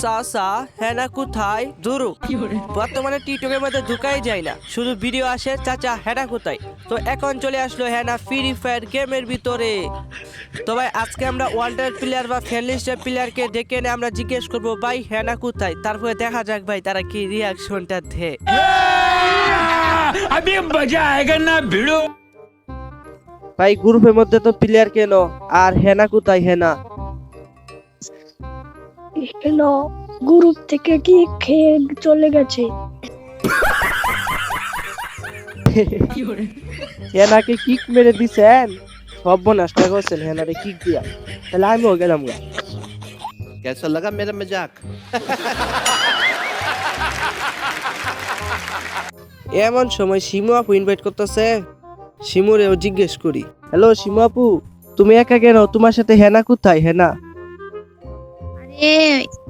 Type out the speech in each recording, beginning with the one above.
চাচা হেনা কোথায় দুরু বর্তমানে টিকটকের মধ্যে ঢুকাই যায় না শুধু ভিডিও আসে চাচা হেনা কোথায় তো এখন চলে আসলো হেনা ফ্রি ফায়ার গেমের ভিতরে তো ভাই আজকে আমরা ওয়ার্ল্ডের প্লেয়ার বা ফ্যানলিস্টের প্লেয়ারকে ডেকে এনে আমরা জিজ্ঞেস করবো ভাই হেনা কোথায় তারপরে দেখা যাক ভাই তারা কি রিয়াকশনটা দেয় अभी मजा आएगा ना भिड़ो ভাই গ্রুপের মধ্যে তো প্লেয়ার কেন আর হেনা কোথায় হেনা হ্যালো গ্রুপ থেকে কি খেয়ে চলে গেছে হেনাকে কিক মেরে দিছেন সব নষ্ট করছেন হেনারে কিক দিয়া তাহলে আমিও গেলাম গা कैसा लगा मेरा मजाक এমন সময় শিমু আপু ইনভাইট করতেছে শিমুরেও জিজ্ঞেস করি হ্যালো শিমু আপু তুমি একা কেন তোমার সাথে হেনা কোথায় হেনা আরে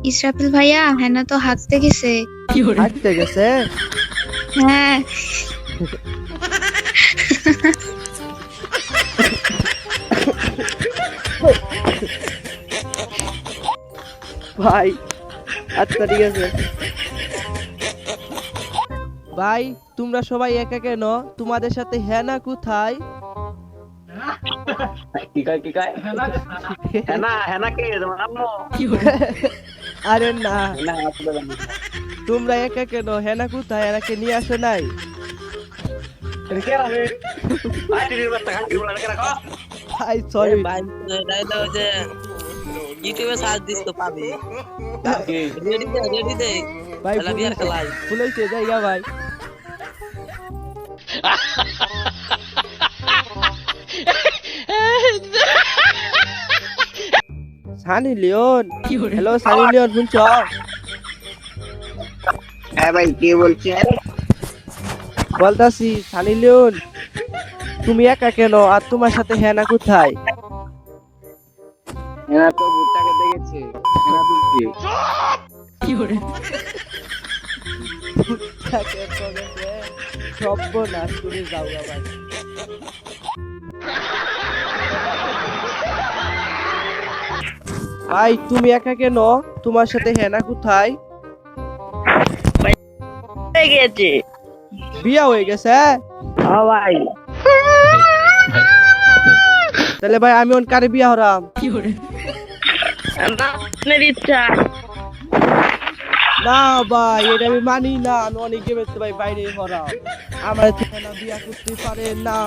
ইসরাফিল ভাইয়া হেনা তো হাঁটতে গেছে। হাঁটতে গেছে? হ্যাঁ। ভাই আচ্ছা ঠিক আছে ভাই তোমরা সবাই একা কেন? তোমাদের সাথে হেনা কোথায়? আরে না তোমরা একা কেন হেনা কোথায় এনাকে নিয়ে আসো নাই ভাই সরি ইউটিউবে সার্চ দিস তো পাবি রেডি দে রেডি দে ভাই খেলা বিয়ার জায়গা ভাই Sunny Leone. Hello Sunny Leone শুনছ? হ্যাঁ ভাই কে বলছেন বলতাছি সানি লিওন তুমি একা কেন? আর তোমার সাথে হেনা কোথায়? এনা তো ভুট্টাকে দেখেছে। এনা তো কি সব্য নাশ করে যাও আবার। ভাই তুমি একা কেন? তোমার সাথে হেনা কোথায়? গেছে। বিয়া হয়ে গেছে ও ভাই। তাহলে ভাই আমি ওন কারে বিয়া হরাম? আপনার ইচ্ছা। না ভাই এটা আমি মানি না আমি অনেক গেমে ভাই বাইরে হরাম। আমার থেকে বিয়া করতে পারে না।